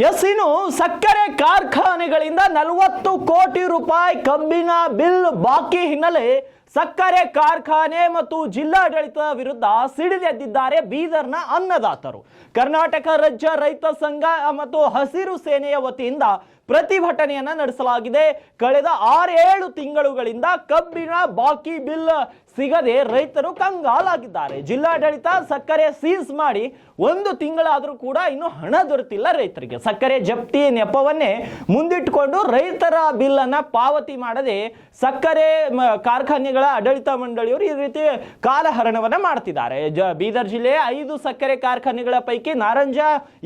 S ಸಕ್ಕರೆ ಕಾರ್ಖಾನೆಗಳಿಂದ ನಲವತ್ತು ಕೋಟಿ ರೂಪಾಯಿ ಕಬ್ಬಿನ ಬಿಲ್ ಬಾಕಿ ಹಿನ್ನೆಲೆ ಸಕ್ಕರೆ ಕಾರ್ಖಾನೆ ಮತ್ತು ಜಿಲ್ಲಾಡಳಿತದ ವಿರುದ್ಧ ಸಿಡಿದೆದ್ದಿದ್ದಾರೆ ಬೀದರ್ನ ಅನ್ನದಾತರು. ಕರ್ನಾಟಕ ರಾಜ್ಯ ರೈತ ಸಂಘ ಮತ್ತು ಹಸಿರು ಸೇನೆಯ ವತಿಯಿಂದ ಪ್ರತಿಭಟನೆಯನ್ನ ನಡೆಸಲಾಗಿದೆ. ಕಳೆದ ಆರೇಳು ತಿಂಗಳುಗಳಿಂದ ಕಬ್ಬಿನ ಬಾಕಿ ಬಿಲ್ ಸಿಗದೆ ರೈತರು ಕಂಗಾಲಾಗಿದ್ದಾರೆ. ಜಿಲ್ಲಾಡಳಿತ ಸಕ್ಕರೆ ಸೀಸ್ ಮಾಡಿ ಒಂದು ತಿಂಗಳಾದರೂ ಕೂಡ ಇನ್ನು ಹಣ ದೊರೆತಿಲ್ಲ ರೈತರಿಗೆ. ಸಕ್ಕರೆ ಜಪ್ತಿ ನೆಪವನ್ನೇ ಮುಂದಿಟ್ಟುಕೊಂಡು ರೈತರ ಬಿಲ್ ಅನ್ನ ಪಾವತಿ ಮಾಡದೆ ಸಕ್ಕರೆ ಕಾರ್ಖಾನೆಗಳ ಆಡಳಿತ ಮಂಡಳಿಯವರು ಈ ರೀತಿ ಕಾಲಹರಣವನ್ನ ಮಾಡ್ತಿದ್ದಾರೆ. ಜ, ಬೀದರ್ ಜಿಲ್ಲೆಯ ಐದು ಸಕ್ಕರೆ ಕಾರ್ಖಾನೆಗಳ ಪೈಕಿ ನಾರಂಜ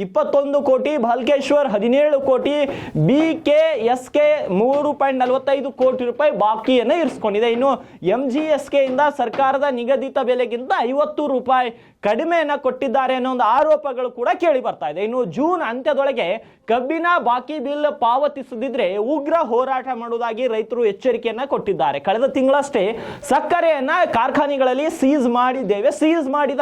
ಇಪ್ಪತ್ತೊಂದು ಕೋಟಿ ಭಾಲ್ಕೇಶ್ವರ್ ಹದಿನೇಳು crore, B K S K ಮೂರು ಪಾಯಿಂಟ್ ನಲವತ್ತೈದು ಕೋಟಿ ರೂಪಾಯಿ ಬಾಕಿಯನ್ನು ಇರಿಸ್ಕೊಂಡಿದೆ. ಇನ್ನು ಎಂ ಜಿ ಎಸ್ ಕೆ ಸರ್ಕಾರದ ನಿಗದಿತ ಬೆಲೆಗಿಂತ ಐವತ್ತು ರೂಪಾಯಿ ಕಡಿಮೆಯನ್ನು ಕೊಟ್ಟಿದ್ದಾರೆ ಅನ್ನೋ ಒಂದು ಆರೋಪಗಳು ಕೂಡ ಕೇಳಿ ಬರ್ತಾ ಇದೆ. ಇನ್ನು ಜೂನ್ ಅಂತ್ಯದೊಳಗೆ ಕಬ್ಬಿನ ಬಾಕಿ ಬಿಲ್ ಪಾವತಿಸದಿದ್ರೆ ಉಗ್ರ ಹೋರಾಟ ಮಾಡುವುದಾಗಿ ರೈತರು ಎಚ್ಚರಿಕೆಯನ್ನ ಕೊಟ್ಟಿದ್ದಾರೆ. ಕಳೆದ ತಿಂಗಳಷ್ಟೇ ಸಕ್ಕರೆಯನ್ನ ಕಾರ್ಖಾನೆಗಳಲ್ಲಿ ಸೀಸ್ ಮಾಡಿದ್ದೇವೆ. ಸೀಸ್ ಮಾಡಿದ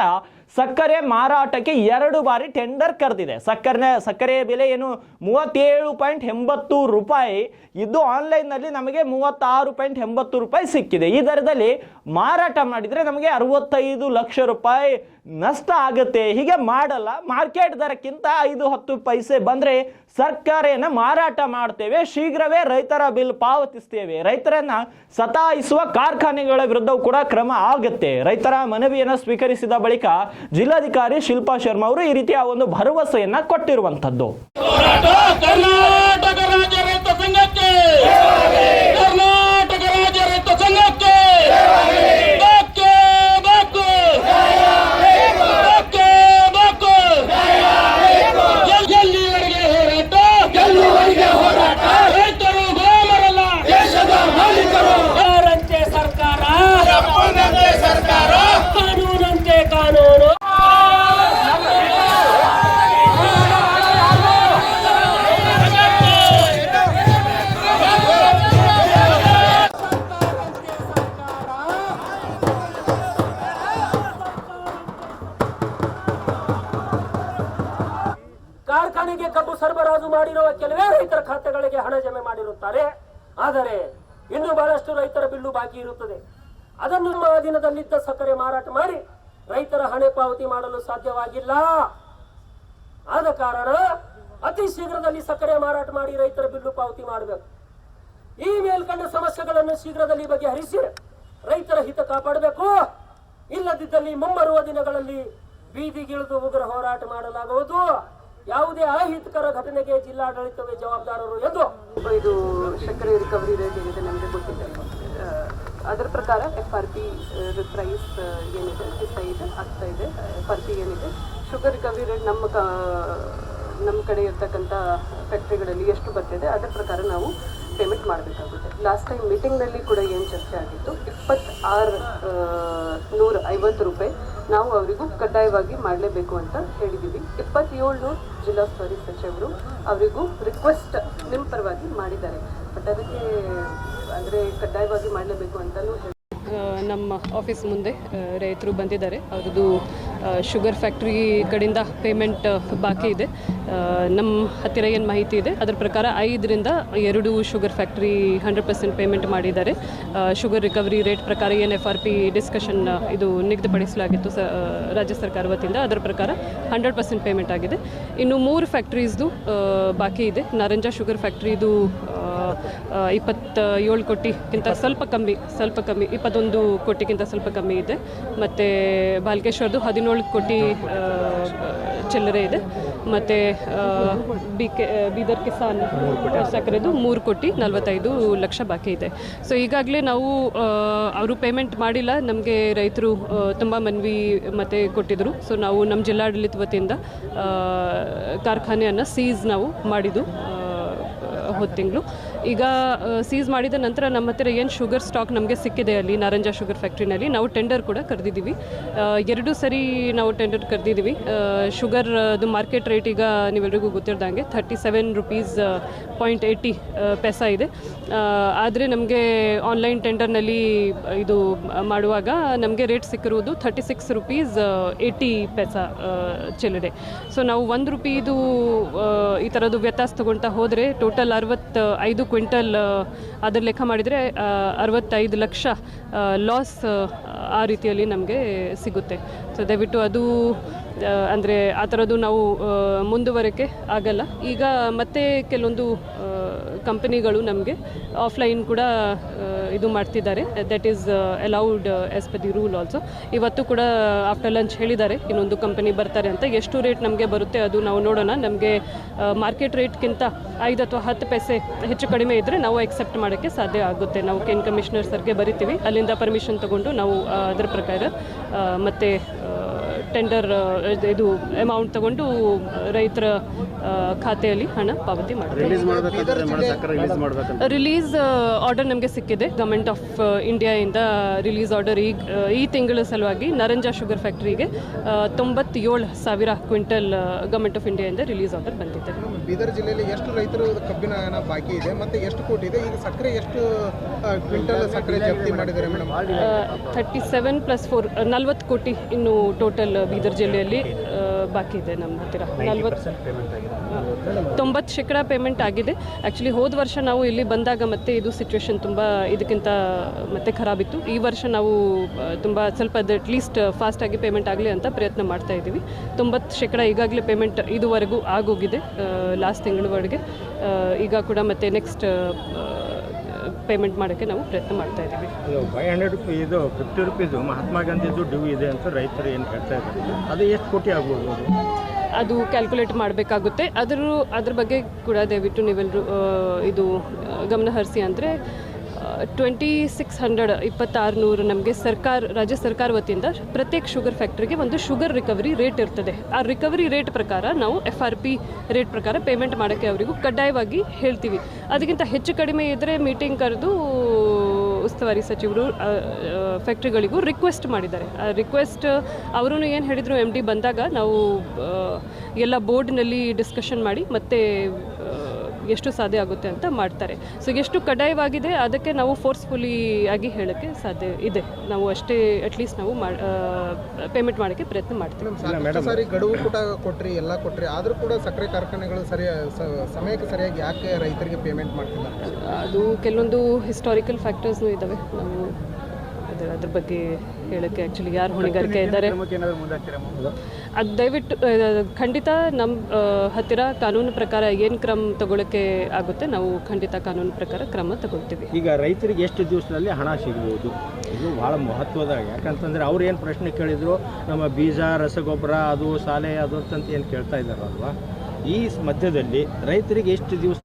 ಸಕ್ಕರೆ ಮಾರಾಟಕ್ಕೆ ಎರಡು ಬಾರಿ ಟೆಂಡರ್ ಕರೆದಿದೆ. ಸಕ್ಕರೆ ಸಕ್ಕರೆಯ ಬೆಲೆ ಏನು? ಮೂವತ್ತೇಳು ಪಾಯಿಂಟ್ ಎಂಬತ್ತು ರೂಪಾಯಿ. ಇದು ಆನ್ಲೈನ್ನಲ್ಲಿ ನಮಗೆ ಮೂವತ್ತಾರು ಪಾಯಿಂಟ್ ಎಂಬತ್ತು ರೂಪಾಯಿ ಸಿಕ್ಕಿದೆ. ಈ ದರದಲ್ಲಿ ಮಾರಾಟ ಮಾಡಿದರೆ ನಮಗೆ ಅರವತ್ತೈದು ಲಕ್ಷ ರೂಪಾಯಿ ನಷ್ಟ ಆಗುತ್ತೆ, ಹೀಗೆ ಮಾಡಲ್ಲ. ಮಾರ್ಕೆಟ್ ದರಕ್ಕಿಂತ ಐದು, ಹತ್ತು ಪೈಸೆ ಬಂದರೆ ಸರ್ಕಾರನ ಮಾರಾಟ ಮಾಡ್ತೇವೆ. ಶೀಘ್ರವೇ ರೈತರ ಬಿಲ್ ಪಾವತಿಸ್ತೇವೆ. ರೈತರನ್ನ ಸತಾಯಿಸುವ ಕಾರ್ಖಾನೆಗಳ ವಿರುದ್ಧವೂ ಕೂಡ ಕ್ರಮ ಆಗುತ್ತೆ. ರೈತರ ಮನವಿಯನ್ನು ಸ್ವೀಕರಿಸಿದ ಬಳಿಕ ಜಿಲ್ಲಾಧಿಕಾರಿ ಶಿಲ್ಪಾ ಶರ್ಮಾ ಅವರು ಈ ರೀತಿಯ ಒಂದು ಭರವಸೆಯನ್ನ ಕೊಟ್ಟಿರುವಂತದ್ದು ಜಮೆ ಮಾಡಿರುತ್ತಾರೆ ಆದರೆ ಇನ್ನು ಬಹಳಷ್ಟು ರೈತರ ಬಿಲ್ಲು ಬಾಕಿ ಇರುತ್ತದೆ. ಅದನ್ನು ನಮ್ಮ ಅಧೀನದಲ್ಲಿದ್ದ ಸಕ್ಕರೆ ಮಾರಾಟ ಮಾಡಿ ರೈತರ ಹಣೆ ಪಾವತಿ ಮಾಡಲು ಸಾಧ್ಯವಾಗಿಲ್ಲ. ಆದ ಕಾರಣ ಅತಿ ಶೀಘ್ರದಲ್ಲಿ ಸಕ್ಕರೆ ಮಾರಾಟ ಮಾಡಿ ರೈತರ ಬಿಲ್ಲು ಪಾವತಿ ಮಾಡಬೇಕು. ಈ ಮೇಲ್ಕಂಡ ಸಮಸ್ಯೆಗಳನ್ನು ಶೀಘ್ರದಲ್ಲಿ ಬಗೆಹರಿಸಿ ರೈತರ ಹಿತ ಕಾಪಾಡಬೇಕು. ಇಲ್ಲದಿದ್ದಲ್ಲಿ ಮುಂಬರುವ ದಿನಗಳಲ್ಲಿ ಬೀದಿಗಿಳಿದು ಉಗ್ರ ಹೋರಾಟ ಮಾಡಲಾಗುವುದು. ಯಾವುದೇ ಅಹಿತಕರ ಘಟನೆಗೆ ಜಿಲ್ಲಾಡಳಿತವೇ ಜವಾಬ್ದಾರರು ಎಂದು ಇದು ಸಕ್ಕರೆ ರಿಕವರಿ ರೇಟ್ ಏನಿದೆ ನಮಗೆ ಗೊತ್ತಿದೆ ಅದರ ಪ್ರಕಾರ ಎಫ್ ಆರ್ ಪಿ ಪ್ರೈಸ್ ಏನಿದೆ ಡಿಸೈಡ್ ಆಗ್ತಾ ಇದೆ. ಎಫ್ ಆರ್ ಪಿ ಏನಿದೆ ಶುಗರ್ ರಿಕವರಿ ರೇಟ್ ನಮ್ಮ ಕ ನಮ್ಮ ಕಡೆ ಇರ್ತಕ್ಕಂಥ ಫ್ಯಾಕ್ಟ್ರಿಗಳಲ್ಲಿ ಎಷ್ಟು ಬರ್ತಿದೆ, ಅದರ ಪ್ರಕಾರ ನಾವು ಪೇಮೆಂಟ್ ಮಾಡಬೇಕಾಗುತ್ತೆ. ಲಾಸ್ಟ್ ಟೈಮ್ ಮೀಟಿಂಗ್ನಲ್ಲಿ ಕೂಡ ಏನು ಚರ್ಚೆ ಆಗಿತ್ತು? ಇಪ್ಪತ್ತಾರು ನೂರ ಐವತ್ತು ರೂಪಾಯಿ ನಾವು ಅವರಿಗೂ ಕಡ್ಡಾಯವಾಗಿ ಮಾಡಲೇಬೇಕು ಅಂತ ಹೇಳಿದ್ದೀವಿ ಇಪ್ಪತ್ತೇಳು ಜಿಲ್ಲಾ ಸ್ಟೋರಿ ಸಚಿವರು ಅವರಿಗೂ ರಿಕ್ವೆಸ್ಟ್ ನಿಮ್ಮ ಪರವಾಗಿ ಮಾಡಿದ್ದಾರೆ. ಬಟ್ ಅದಕ್ಕೆ, ಅಂದರೆ ಕಡ್ಡಾಯವಾಗಿ ಮಾಡಲೇಬೇಕು ಅಂತಲೂ ಹೇಳಿ ನಮ್ಮ ಆಫೀಸ್ ಮುಂದೆ ರೈತರು ಬಂದಿದ್ದಾರೆ. ಅವ್ರದ್ದು ಶುಗರ್ ಫ್ಯಾಕ್ಟ್ರಿ ಕಡೆಯಿಂದ ಪೇಮೆಂಟ್ ಬಾಕಿ ಇದೆ. ನಮ್ಮ ಹತ್ತಿರ ಏನು ಮಾಹಿತಿ ಇದೆ? ಅದರ ಪ್ರಕಾರ ಐದರಿಂದ ಎರಡು sugar factory hundred percent payment ಮಾಡಿದ್ದಾರೆ. ಶುಗರ್ ರಿಕವರಿ ರೇಟ್ ಪ್ರಕಾರ ಏನು ಎಫ್ ಆರ್ ಪಿ ಡಿಸ್ಕಷನ್ ಇದು ನಿಗದಿಪಡಿಸಲಾಗಿತ್ತು ಸ ರಾಜ್ಯ ಸರ್ಕಾರ ವತಿಯಿಂದ, ಅದರ ಪ್ರಕಾರ ಹಂಡ್ರೆಡ್ ಪರ್ಸೆಂಟ್ ಪೇಮೆಂಟ್ ಆಗಿದೆ. ಇನ್ನು ಮೂರು ಫ್ಯಾಕ್ಟ್ರೀಸ್ದು ಬಾಕಿ ಇದೆ. ನಾರಂಜ ಶುಗರ್ ಫ್ಯಾಕ್ಟ್ರಿದು ಇಪ್ಪತ್ತ ಏಳು ಕೋಟಿಗಿಂತ ಸ್ವಲ್ಪ ಕಮ್ಮಿ ಸ್ವಲ್ಪ ಕಮ್ಮಿ, ಇಪ್ಪತ್ತೊಂದು ಕೋಟಿಗಿಂತ ಸ್ವಲ್ಪ ಕಮ್ಮಿ ಇದೆ. ಮತ್ತು ಬಾಲ್ಕೇಶ್ವರದು ಹದಿನೇಳು ಕೋಟಿ ಚಿಲ್ಲರೆ ಇದೆ. ಮತ್ತು ಬಿ ಕೆ, ಬೀದರ್ ಕಿಸಾನ್ ಸಕ್ಕರೆದು ಮೂರು ಕೋಟಿ ನಲವತ್ತೈದು ಲಕ್ಷ ಬಾಕಿ ಇದೆ. ಸೊ ಈಗಾಗಲೇ ನಾವು ಅವರು ಪೇಮೆಂಟ್ ಮಾಡಿಲ್ಲ. ನಮಗೆ ರೈತರು ತುಂಬ ಮನವಿ ಮತ್ತೆ ಕೊಟ್ಟಿದ್ದರು ಸೊ ನಾವು ನಮ್ಮ ಜಿಲ್ಲಾಡಳಿತ ವತಿಯಿಂದ ಕಾರ್ಖಾನೆಯನ್ನು ಸೀಸ್ ನಾವು ಮಾಡಿದ್ದು ಹೋದ ತಿಂಗಳು. ಈಗ ಸೀಸ್ ಮಾಡಿದ ನಂತರ ನಮ್ಮ ಹತ್ತಿರ ಏನು ಶುಗರ್ ಸ್ಟಾಕ್ ನಮಗೆ ಸಿಕ್ಕಿದೆ ಅಲ್ಲಿ, ನಾರಂಜ ಶುಗರ್ ಫ್ಯಾಕ್ಟ್ರಿನಲ್ಲಿ ನಾವು ಟೆಂಡರ್ ಕೂಡ ಕರೆದಿದ್ದೀವಿ ಎರಡು ಸರಿ ನಾವು ಟೆಂಡರ್ ಕರೆದಿದ್ದೀವಿ ಶುಗರ್ ಅದು ಮಾರ್ಕೆಟ್ ರೇಟ್ ಈಗ ನೀವೆಲ್ರಿಗೂ ಗೊತ್ತಿರ್ದಂಗೆ thirty seven rupees point eighty paise ಇದೆ. ಆದರೆ ನಮಗೆ ಆನ್ಲೈನ್ ಟೆಂಡರ್ನಲ್ಲಿ ಇದು ಮಾಡುವಾಗ ನಮಗೆ rate ಸಿಕ್ಕಿರುವುದು thirty six rupees eighty paise ಚೆಲ್ಲಿದೆ. So ನಾವು ಒಂದು ರುಪೀದು ಈ ಥರದ್ದು ವ್ಯತ್ಯಾಸ ತೊಗೊಳ್ತಾ ಹೋದರೆ ಟೋಟಲ್ ಅರವತ್ತು ಐದು ಕ್ವಿಂಟಲ್ ಅದರ ಲೆಕ್ಕ ಮಾಡಿದರೆ ಅರವತ್ತೈದು ಲಕ್ಷ ಲಾಸ್ ಆ ರೀತಿಯಲ್ಲಿ ನಮಗೆ ಸಿಗುತ್ತೆ. ಸೊ ದಯವಿಟ್ಟು ಅದು ಅಂದರೆ ಆ ಥರದ್ದು ನಾವು ಮುಂದುವರಿಕೆ ಆಗಲ್ಲ. ಈಗ ಮತ್ತೆ ಕೆಲವೊಂದು ಕಂಪನಿಗಳು ನಮಗೆ ಆಫ್ಲೈನ್ ಕೂಡ ಇದು ಮಾಡ್ತಿದ್ದಾರೆ. That is allowed as per the rule also ಇವತ್ತು ಕೂಡ ಆಫ್ಟರ್ ಲಂಚ್ ಹೇಳಿದ್ದಾರೆ, ಇನ್ನೊಂದು ಕಂಪನಿ ಬರ್ತಾರೆ ಅಂತ. ಎಷ್ಟು ರೇಟ್ ನಮಗೆ ಬರುತ್ತೆ ಅದು ನಾವು ನೋಡೋಣ. ನಮಗೆ ಮಾರ್ಕೆಟ್ ರೇಟ್ಗಿಂತ ಐದು ಅಥವಾ ಹತ್ತು ಪೈಸೆ ಹೆಚ್ಚು ಕಡಿಮೆ ಇದ್ದರೆ ನಾವು ಎಕ್ಸೆಪ್ಟ್ ಮಾಡೋಕ್ಕೆ ಸಾಧ್ಯ ಆಗುತ್ತೆ. ನಾವು ಕೆನ್ ಕಮಿಷನರ್ ಸರ್ಗೆ ಬರಿತೀವಿ. ಅಲ್ಲಿಂದ ಪರ್ಮಿಷನ್ ತಗೊಂಡು ನಾವು ಅದರ ಪ್ರಕಾರ ಮತ್ತೆ ಟೆಂಡರ್ ಇದು ಅಮೌಂಟ್ ತಗೊಂಡು ರೈತರ ಖಾತೆಯಲ್ಲಿ ಹಣ ಪಾವತಿ ಮಾಡ್ತಾರೆ. ರಿಲೀಸ್ ಆರ್ಡರ್ ನಮಗೆ ಸಿಕ್ಕಿದೆ. ಗವರ್ಮೆಂಟ್ ಆಫ್ ಇಂಡಿಯಾಯಿಂದ ರಿಲೀಸ್ ಆರ್ಡರ್ ಈ ಈ ತಿಂಗಳ ಸಲುವಾಗಿ ನರಂಜಾ ಶುಗರ್ ಫ್ಯಾಕ್ಟ್ರಿಗೆ ತೊಂಬತ್ತೇಳು ಸಾವಿರ ಕ್ವಿಂಟಲ್ ಗವರ್ಮೆಂಟ್ ಆಫ್ ಇಂಡಿಯಾಯಿಂದ ರಿಲೀಸ್ ಆರ್ಡರ್ ಬಂದಿದೆ. ಬೀದರ್ ಜಿಲ್ಲೆಯಲ್ಲಿ ಎಷ್ಟು ರೈತರು ಕಬ್ಬಿನ ಹಣ ಬಾಕಿ ಇದೆ ಮತ್ತೆ ಎಷ್ಟು ಕೋಟಿ ಇದೆ? ಈಗ ಸಕ್ಕರೆ ಎಷ್ಟು ಕ್ವಿಂಟಲ್ ಸಕ್ಕರೆ ಜಪ್ತಿ ಮಾಡಿದ್ದಾರೆ madam? Thirty seven plus four ನಲ್ವತ್ತು ಕೋಟಿ ಇನ್ನು ಟೋಟಲ್ ಬೀದರ್ ಜಿಲ್ಲೆಯಲ್ಲಿ ಬಾಕಿ ಇದೆ ನಮ್ಮ ಹತ್ತಿರ. ನಲ್ವತ್ತು ತೊಂಬತ್ತು ಶೇಕಡ ಪೇಮೆಂಟ್ ಆಗಿದೆ. ಆ್ಯಕ್ಚುಲಿ ಹೋದ ವರ್ಷ ನಾವು ಇಲ್ಲಿ ಬಂದಾಗ ಮತ್ತೆ ಇದು ಸಿಚುವೇಶನ್ ತುಂಬ ಇದಕ್ಕಿಂತ ಮತ್ತೆ ಖರಾಬಿತ್ತು ಈ ವರ್ಷ ನಾವು ತುಂಬ ಸ್ವಲ್ಪ ಅದು ಅಟ್ಲೀಸ್ಟ್ ಫಾಸ್ಟಾಗಿ ಪೇಮೆಂಟ್ ಆಗಲಿ ಅಂತ ಪ್ರಯತ್ನ ಮಾಡ್ತಾ ಇದ್ದೀವಿ. ತೊಂಬತ್ತು ಶೇಕಡ ಈಗಾಗಲೇ ಪೇಮೆಂಟ್ ಇದುವರೆಗೂ ಆಗೋಗಿದೆ ಲಾಸ್ಟ್ ತಿಂಗಳವರೆಗೆ. ಈಗ ಕೂಡ ಮತ್ತೆ ನೆಕ್ಸ್ಟ್ ಪೇಮೆಂಟ್ ಮಾಡೋಕ್ಕೆ ನಾವು ಪ್ರಯತ್ನ ಮಾಡ್ತಾ ಇದ್ದೀವಿ. ಫೈವ್ ಹಂಡ್ರೆಡ್ ರುಪೀಸ್ ಇದು ಫಿಫ್ಟಿ ರುಪೀಸು ಮಹಾತ್ಮ ಗಾಂಧಿದು ಡ್ಯೂ ಇದೆ ಅಂತ ರೈತರು ಏನು ಹೇಳ್ತಾ ಇದ್ದಾರೆ? ಅದು ಎಷ್ಟು ಕೋಟಿ ಆಗ್ಬೋದು ಅದು? ಕ್ಯಾಲ್ಕುಲೇಟ್ ಮಾಡಬೇಕಾಗುತ್ತೆ. ಅದರ ಅದ್ರ ಬಗ್ಗೆ ಕೂಡ ದಯವಿಟ್ಟು ನೀವೆಲ್ಲರೂ ಇದು ಗಮನಹರಿಸಿ ಗಮನ ಹರಿಸಿ ಅಂದರೆ ಟ್ವೆಂಟಿ ಸಿಕ್ಸ್ ಹಂಡ್ರೆಡ್ ಇಪ್ಪತ್ತಾರು ನೂರು ನಮಗೆ ಸರ್ಕಾರ, ರಾಜ್ಯ ಸರ್ಕಾರ ವತಿಯಿಂದ ಪ್ರತ್ಯೇಕ ಶುಗರ್ ಫ್ಯಾಕ್ಟ್ರಿಗೆ ಒಂದು ಶುಗರ್ ರಿಕವರಿ ರೇಟ್ ಇರ್ತದೆ. ಆ ರಿಕವರಿ ರೇಟ್ ಪ್ರಕಾರ ನಾವು ಎಫ್ ಆರ್ ಪಿ ರೇಟ್ ಪ್ರಕಾರ ಪೇಮೆಂಟ್ ಮಾಡೋಕ್ಕೆ ಅವರಿಗೂ ಕಡ್ಡಾಯವಾಗಿ ಹೇಳ್ತೀವಿ. ಅದಕ್ಕಿಂತ ಹೆಚ್ಚು ಕಡಿಮೆ ಇದ್ದರೆ ಮೀಟಿಂಗ್ ಕರೆದು ಉಸ್ತುವಾರಿ ಸಚಿವರು ಫ್ಯಾಕ್ಟ್ರಿಗಳಿಗೂ ರಿಕ್ವೆಸ್ಟ್ ಮಾಡಿದ್ದಾರೆ. ಆ ರಿಕ್ವೆಸ್ಟ್ ಅವರೂ ಏನು ಹೇಳಿದರು ಎಂ ಡಿ ಬಂದಾಗ ನಾವು ಎಲ್ಲ ಬೋರ್ಡ್ನಲ್ಲಿ ಡಿಸ್ಕಷನ್ ಮಾಡಿ ಮತ್ತೆ ಎಷ್ಟು ಸಾಧ್ಯ ಆಗುತ್ತೆ ಅಂತ ಮಾಡ್ತಾರೆ. ಸೊ ಎಷ್ಟು ಕಡ್ಡಾಯವಾಗಿದೆ ಅದಕ್ಕೆ ನಾವು ಫೋರ್ಸ್ಫುಲಿ ಆಗಿ ಹೇಳೋಕ್ಕೆ ಸಾಧ್ಯ ಇದೆ. ನಾವು ಅಷ್ಟೇ ಅಟ್ಲೀಸ್ಟ್ ನಾವು ಪೇಮೆಂಟ್ ಮಾಡೋಕ್ಕೆ ಪ್ರಯತ್ನ ಮಾಡ್ತೀವಿ. ಸರಿ ಸಾರಿ ಗಡುವು ಕೂಡ ಕೊಟ್ರಿ ಎಲ್ಲ ಕೊಟ್ರಿ ಆದರೂ ಕೂಡ ಸಕ್ಕರೆ ಕಾರ್ಖಾನೆಗಳು ಸರಿಯ ಸ- ಸಮಯಕ್ಕೆ ಸರಿಯಾಗಿ ಯಾಕೆ ರೈತರಿಗೆ ಪೇಮೆಂಟ್ ಮಾಡ್ತಿಲ್ಲ? ಅದು ಕೆಲವೊಂದು ಹಿಸ್ಟಾರಿಕಲ್ ಫ್ಯಾಕ್ಟರ್ಸ್ನೂ ಇದ್ದಾವೆ ನಾವು ಅದ್ರ ಅದ್ರ ಬಗ್ಗೆ ಹೇಳೋಕ್ಕೆ ಆ್ಯಕ್ಚುಲಿ ಯಾರು ಹೊಣೆಗಾರಿಕೆ ಇದ್ದಾರೆ? ಅದು ದಯವಿಟ್ಟು ಖಂಡಿತ ನಮ್ಮ ಹತ್ತಿರ ಕಾನೂನು ಪ್ರಕಾರ ಏನು ಕ್ರಮ ತಗೊಳ್ಳೋಕ್ಕೆ ಆಗುತ್ತೆ, ನಾವು ಖಂಡಿತ ಕಾನೂನು ಪ್ರಕಾರ ಕ್ರಮ ತಗೊಳ್ತೀವಿ. ಈಗ ರೈತರಿಗೆ ಎಷ್ಟು ದಿವಸದಲ್ಲಿ ಹಣ ಸಿಗ್ಬೋದು? ಇದು ಭಾಳ ಮಹತ್ವದ, ಯಾಕಂತಂದ್ರೆ ಅವ್ರು ಏನು ಪ್ರಶ್ನೆ ಕೇಳಿದ್ರು, ನಮ್ಮ ಬೀಜ, ರಸಗೊಬ್ಬರ, ಅದು ಸಾಲೆ, ಅದು ಅಂತ ಏನು ಕೇಳ್ತಾ ಇದ್ದಾರಲ್ವಾ ಈ ಮಧ್ಯದಲ್ಲಿ ರೈತರಿಗೆ ಎಷ್ಟು ದಿವಸ